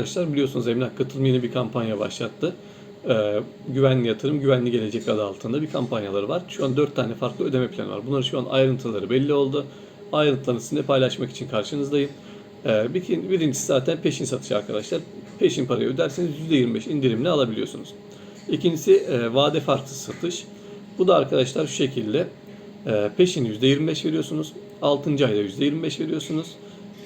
Arkadaşlar biliyorsunuz Emlak Katılım yeni bir kampanya başlattı. Ee, güvenli yatırım, güvenli gelecek adı altında bir kampanyaları var. Şu an 4 tane farklı ödeme planı var. Bunların şu an ayrıntıları belli oldu. Ayrıntılarını sizinle paylaşmak için karşınızdayım. Ee, bir- birincisi zaten peşin satışı arkadaşlar. Peşin parayı öderseniz %25 indirimle alabiliyorsunuz. İkincisi e, vade farksız satış. Bu da arkadaşlar şu şekilde. E, peşin %25 veriyorsunuz. 6. ayda %25 veriyorsunuz.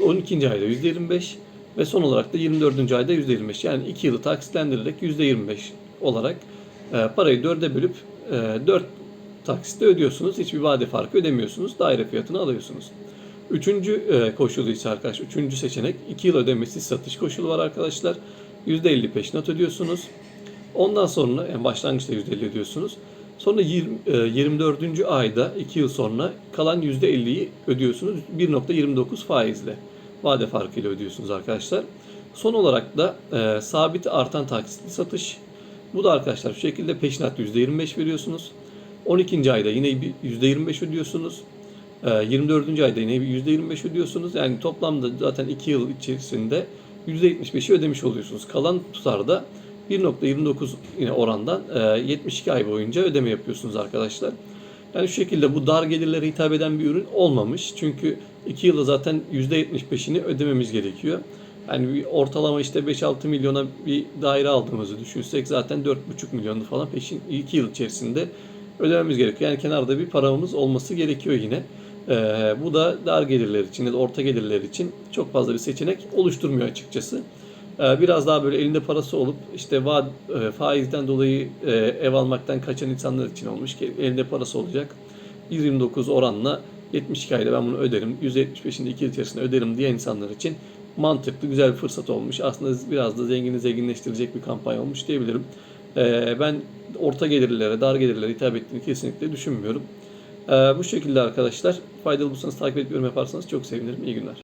12. ayda %25 ve son olarak da 24. ayda %25. Yani 2 yılı taksitlendirerek %25 olarak e, parayı 4'e bölüp e, 4 taksitte ödüyorsunuz. Hiçbir vade farkı ödemiyorsunuz. Daire fiyatını alıyorsunuz. Üçüncü e, koşulu ise arkadaşlar, üçüncü seçenek 2 yıl ödemesiz satış koşulu var arkadaşlar. %50 peşinat ödüyorsunuz. Ondan sonra en başlangıçta %50 ödüyorsunuz. Sonra 20, e, 24. ayda 2 yıl sonra kalan %50'yi ödüyorsunuz 1.29 faizle. Vade farkıyla ödüyorsunuz arkadaşlar. Son olarak da e, sabit artan taksitli satış. Bu da arkadaşlar şu şekilde peşinat %25 veriyorsunuz. 12. ayda yine bir %25 ödüyorsunuz. E, 24. ayda yine bir %25 ödüyorsunuz. Yani toplamda zaten 2 yıl içerisinde %75'i ödemiş oluyorsunuz. Kalan tutarda 1.29 yine orandan e, 72 ay boyunca ödeme yapıyorsunuz arkadaşlar. Yani şu şekilde bu dar gelirlere hitap eden bir ürün olmamış. Çünkü 2 yılda zaten %75'ini ödememiz gerekiyor. Yani bir ortalama işte 5-6 milyona bir daire aldığımızı düşünsek zaten 4,5 milyonu falan peşin 2 yıl içerisinde ödememiz gerekiyor. Yani kenarda bir paramız olması gerekiyor yine. Ee, bu da dar gelirler için ya da orta gelirler için çok fazla bir seçenek oluşturmuyor açıkçası. Ee, biraz daha böyle elinde parası olup işte va e, faizden dolayı e, ev almaktan kaçan insanlar için olmuş ki elinde parası olacak. 1.29 oranla 72 ayda ben bunu öderim, %75'ini 2 yıl içerisinde öderim diye insanlar için mantıklı, güzel bir fırsat olmuş. Aslında biraz da zengini zenginleştirecek bir kampanya olmuş diyebilirim. Ee, ben orta gelirlere, dar gelirlere hitap ettiğini kesinlikle düşünmüyorum. Ee, bu şekilde arkadaşlar. Faydalı bulsanız takip edip yorum yaparsanız çok sevinirim. İyi günler.